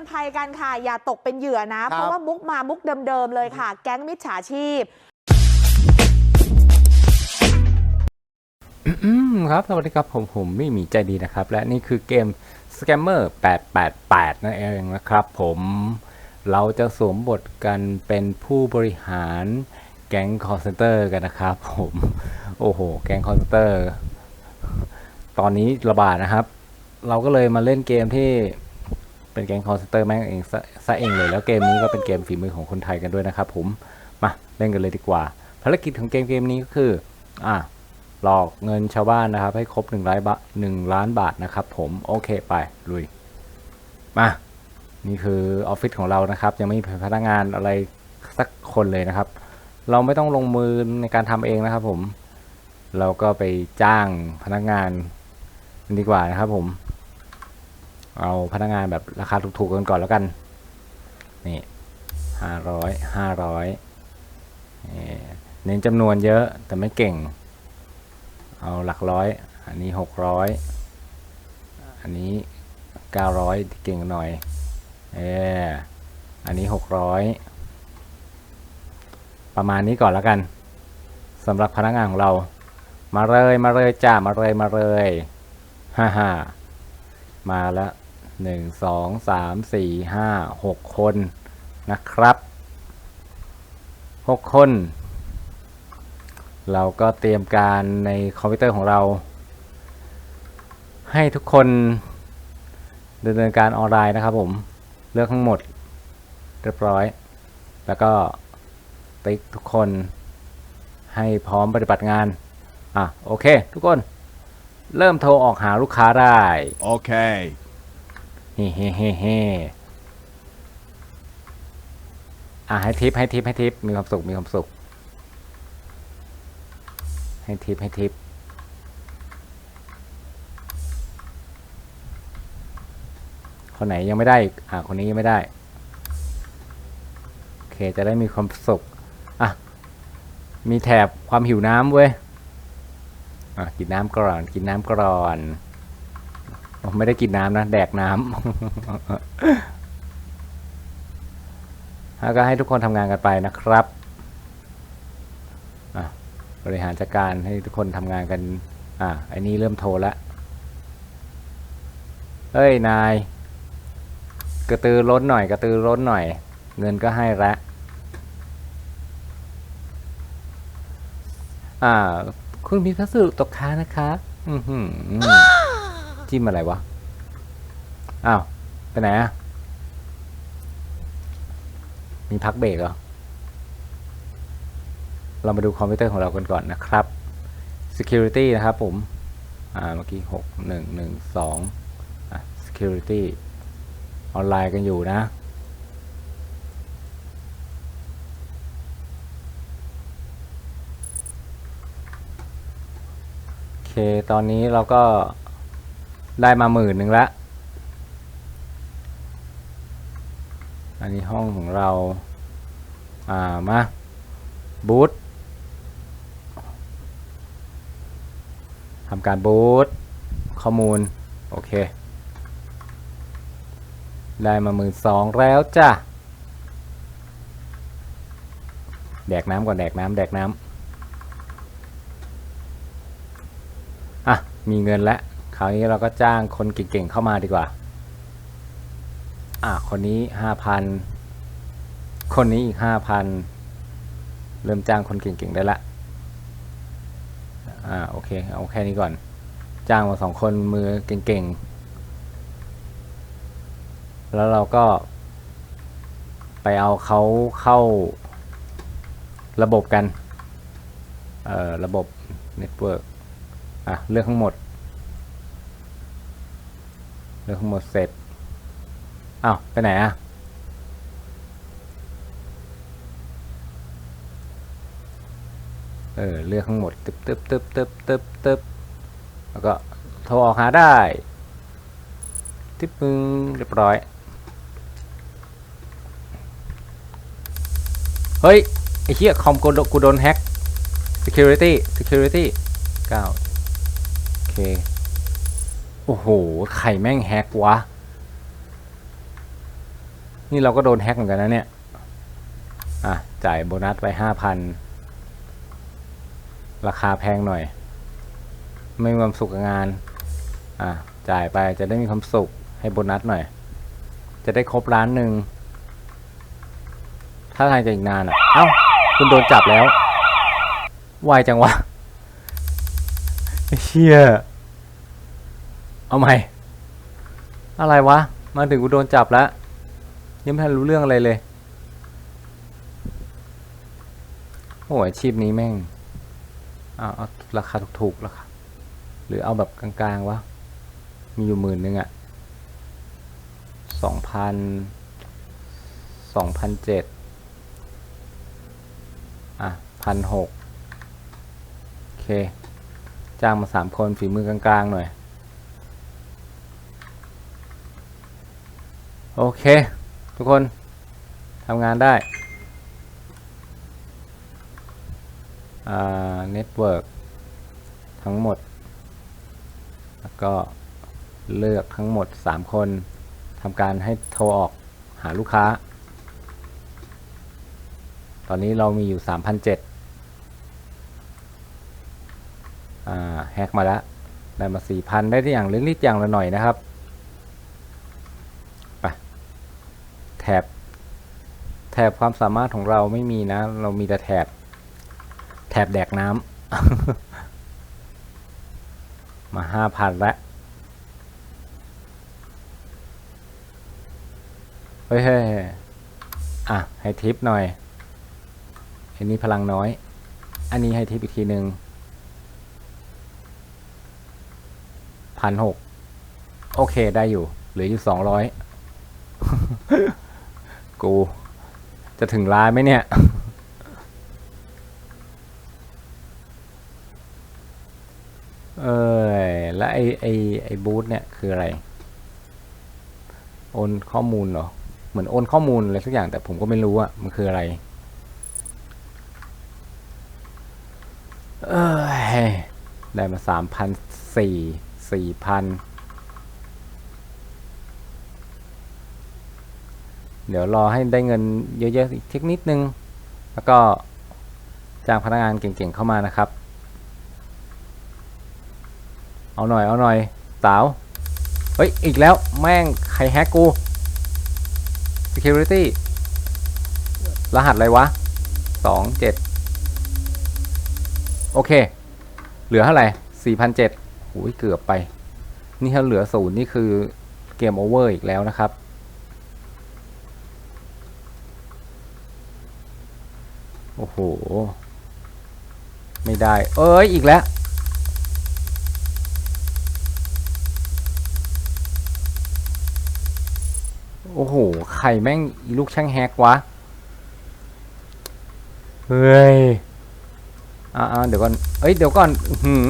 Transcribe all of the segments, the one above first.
อนภัยกันค่ะ อย่าตกเป็นเหยื่อนะ เพราะว่ามุกมามุกเดิมๆเลยค่ะ แก๊งมิจฉาชีพอืมครับ สวัสดีครับ ผมผมไม่มีใจดีนะครับ และนี่คือเกม Scammer 888 นั่นเองนะครับ ผมเราจะสวมบทกันเป็นผู้บริหารแก๊งคอร์เซนเตอร์กันนะครับ ผมโอ้โห แก๊งคอร์เซนเตอร์ ตอนนี้ระบาดนะครับ เราก็เลยมาเล่นเกมที่ เป็นแก๊งคอร์เซนเตอร์แม่งเองซะเองเลยแล้วเกมนี้ก็เป็นเกมฝีมือของคนไทยกันด้วยนะครับผมมาเล่นกันเลยดีกว่า ภารกิจของเกมเกมนี้ก็คืออะหลอกเงินชาวบ้านนะครับ ให้ครบ1นึ่งล้านบาทหนึ่งล้านบาทนะครับผมโอเคไปลุยมานี่คือออฟฟิศของเรานะครับ ยังไม่มีพนักงานอะไรสักคนเลยนะครับ เราไม่ต้องลงมือในการทำเองนะครับผม เราก็ไปจ้างพนักงานดีกว่านะครับผม เอาพนักงานแบบราคาถูกๆกันก่อนแล้วกัน นี่ห้าร้อยห้าร้อยเน้นจำนวนเยอะแต่ไม่เก่ง เอาหลักร้อย อันนี้หกร้อยอันนี้เก้าร้อยเก่งหน่อย เอออันนี้หกร้อยประมาณนี้ก่อนแล้วกันสำหรับพนักงานของเรา มาเลยมาเลยจ้ามาเลยมาเลยฮ่าฮ่า มาแล้วหนึ่งสองสามสี่ห้าหกคนนะครับหกคน เราก็เตรียมการในคอมพิวเตอร์ของเรา ให้ทุกคนดำเนินการออนไลน์นะครับผมเลือกทั้งหมดเรียบร้อย แล้วก็ติ๊กทุกคนให้พร้อมปฏิบัติงาน อะ โอเค ทุกคน เริ่มโทรออกหาลูกค้าได้ Okay. เฮ้เฮ้เฮ้เฮ้อะให้ทิปให้ทิปให้ทิปมีความสุขมีความสุข ให้ทิปให้ทิปคนไหนยังไม่ได้อะคนนี้ยังไม่ได้ โอเคจะได้มีความสุข อะ มีแถบความหิวน้ำเว้ย อะกินน้ำก่อน กินน้ำก่อนไม่ได้กินน้ำนะ แดกน้ำแล้วก็ให้ทุกคนทำงานกันไปนะครับ บริหารจัดการให้ทุกคนทำงานกัน อะไอ้นี้เริ่มโทรแล้วเฮ้ย นาย กระตือร้นหน่อย กระตือร้นหน่อย เงินก็ให้ละอ่า คุณมีพัสดุตกค้างนะคะ อือหือจิ้มอะไรวะ อ้าว ไปไหนอะมีพักเบรกเหรอ เรามาดูคอมพิวเตอร์ของเรากันก่อนนะครับ security นะครับผม อ่า เมื่อกี้หกหนึ่งหนึ่งสองอะ security ออนไลน์กันอยู่นะ เค ตอนนี้เราก็ได้มาหมื่นหนึ่งละ อันนี้ห้องของเรา อ่า มา บูตทำการบูตข้อมูล โอเค ได้มาหมื่นสองแล้วจ้ะ แดกน้ำก่อนแดกน้ำแดกน้ำ อะ มีเงินแล้วคราวนี้เราก็จ้างคนเก่งๆเข้ามาดีกว่า อะคนนี้ห้าพันคนนี้อีกห้าพันเริ่มจ้างคนเก่งๆได้ละอ่าโอเคเอาแค่นี้ก่อน จ้างมาสองคนมือเก่งๆ แล้วเราก็ไปเอาเขาเข้าระบบกัน เอ่อ ระบบเน็ตเวิร์ก อะเลือกทั้งหมด เลือกทั้งหมดเสร็จอ้าวไปไหนอะเออเลือกทั้งหมดตึ๊บตึ๊บตึ๊บตึ๊บตึ๊บตึ๊บแล้วก็โทรออกหาได้ติ๊บมึงเรียบร้อย เฮ้ย ไอ้เหี้ยคอมกูโดกูโดนแฮ็ก security security เก้า โอเคโอ้โหใครแม่งแฮกวะ นี่เราก็โดนแฮกเหมือนกันนะเนี่ย อะ จ่ายโบนัสไปห้าพัน ราคาแพงหน่อย ไม่มีความสุขกับงาน อะ จ่ายไปจะได้มีความสุขให้โบนัสหน่อย จะได้ครบล้านหนึ่ง ถ้าทางจะอีกนานอะ เอ้า คุณโดนจับแล้วไวจังวะเชี่ย เอาใหม่ อะไรวะ มาถึงกูโดนจับแล้วยังไม่ทันรู้เรื่องอะไรเลย โอ้ยอาชีพนี้แม่งเอาเอาราคาถูกๆราคาหรือเอาแบบกลางๆวะ มีอยู่หมื่นนึงอะสองพันสองพันเจ็ดอะพันหกโอเค จ้างมาสามคนฝีมือกลางๆหน่อย โอเค ทุกคนทำงานได้เน็ตเวิร์กทั้งหมด แล้วก็เลือกทั้งหมด 3 คนทำการให้โทรออกหาลูกค้า ตอนนี้เรามีอยู่ 3,007แฮกมาแล้ว ได้มา 4,000 ได้ที่อย่างเล็กนิดอย่างละหน่อยนะครับ แถบ แถบความสามารถของเราไม่มีนะ เรามีแต่แถบ แถบแดกน้ำ มาห้าพันแล้วเฮ้ยเฮ้ยเฮ้ยอะ ให้ทิปหน่อย อันนี้พลังน้อย อันนี้ให้ทิปอีกทีหนึ่งพันหกโอเคได้อยู่ เหลืออยู่สองร้อยกู จะถึงร้านไหมเนี่ย เอยแล้วไอไอไอบูธเนี่ยคืออะไร โอนข้อมูลเหรอ เหมือนโอนข้อมูลอะไรสักอย่างแต่ผมก็ไม่รู้อะมันคืออะไร เอยได้มาสามพันสี่สี่พัน เดี๋ยวรอให้ได้เงินเยอะๆอีกเทคนิดนึง แล้วก็จ้างพนักงานเก่งๆเข้ามานะครับ เอาหน่อยเอาหน่อยสาว เฮ้ย อีกแล้วแม่งใครแฮกกู security รหัสอะไรวะสองเจ็ดโอเค เหลือเท่าไหร่สี่พันเจ็ดโอ้ยเกือบไป นี่ถ้าเหลือศูนย์นี่คือเกมโอเวอร์อีกแล้วนะครับ โอ้โห ไม่ได้ เอ้ย อีกแล้ว โอ้โหใครแม่งลูกช่างแฮกวะ เฮ้ย อ่าเดี๋ยวก่อน เอ้ย เดี๋ยวก่อน หือ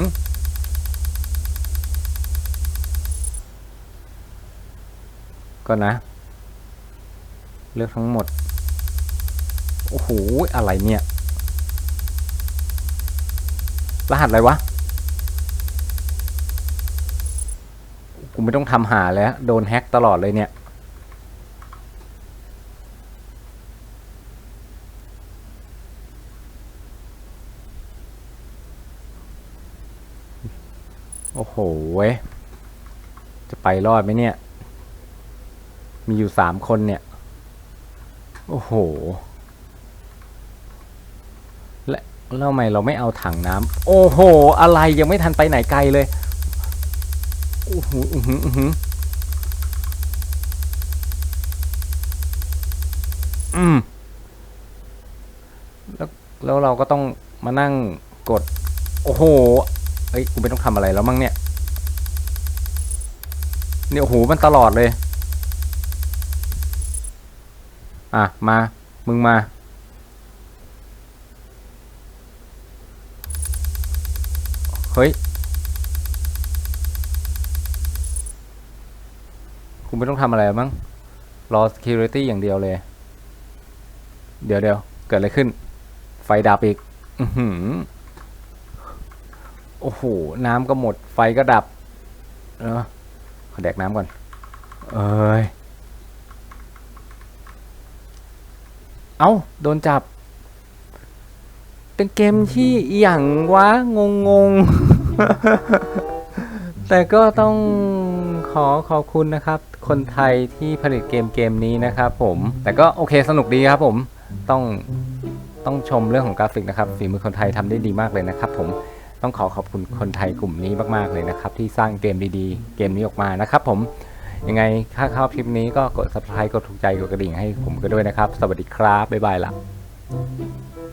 ก่อนนะ เลือกทั้งหมด โอ้โห อะไรเนี่ย รหัสอะไรวะ กูไม่ต้องทำหาแล้ว โดนแฮ็กตลอดเลยเนี่ย โอ้โหเว้ยจะไปรอดไหมเนี่ย มีอยู่สามคนเนี่ย โอ้โห แล้วทำไมเราไม่เอาถังน้ำโอ้โห อะไรยังไม่ทันไปไหนไกลเลยโอ้โหอือหืออือหืออืมแล้วแล้วเราก็ต้องมานั่งกด โอ้โหเอ้ยกูไม่ต้องทำอะไรแล้วมั้งเนี่ยเนี่ยโอ้โหมันตลอดเลย อะ มา มึงมา เฮ้ยกูไม่ต้องทำอะไรมั้ง รอ security อย่างเดียวเลย เดี๋ยวเดี๋ยวเกิดอะไรขึ้น ไฟดับอีก อือหือ โอ้โห น้ำก็หมด ไฟก็ดับ เออขอแดกน้ำก่อน เอ้ย เอ้า โดนจับ เป็นเกมที่อย่างวะงงงๆแต่ก็ต้องขอขอบคุณนะครับ คนไทยที่ผลิตเกมเกมนี้นะครับผม แต่ก็โอเคสนุกดีครับผม ต้องต้องชมเรื่องของกราฟิกนะครับฝีมือคนไทยทำได้ดีมากเลยนะครับ ผมต้องขอขอบคุณคนไทยกลุ่มนี้มากๆเลยนะครับ ที่สร้างเกมดีๆ เกมนี้ออกมานะครับผมยังไงถ้าชอบคลิปนี้ก็กด subscribe กดถูกใจกดกระดิ่งให้ผมก็ด้วยนะครับ สวัสดีครับ บ๊ายบายละ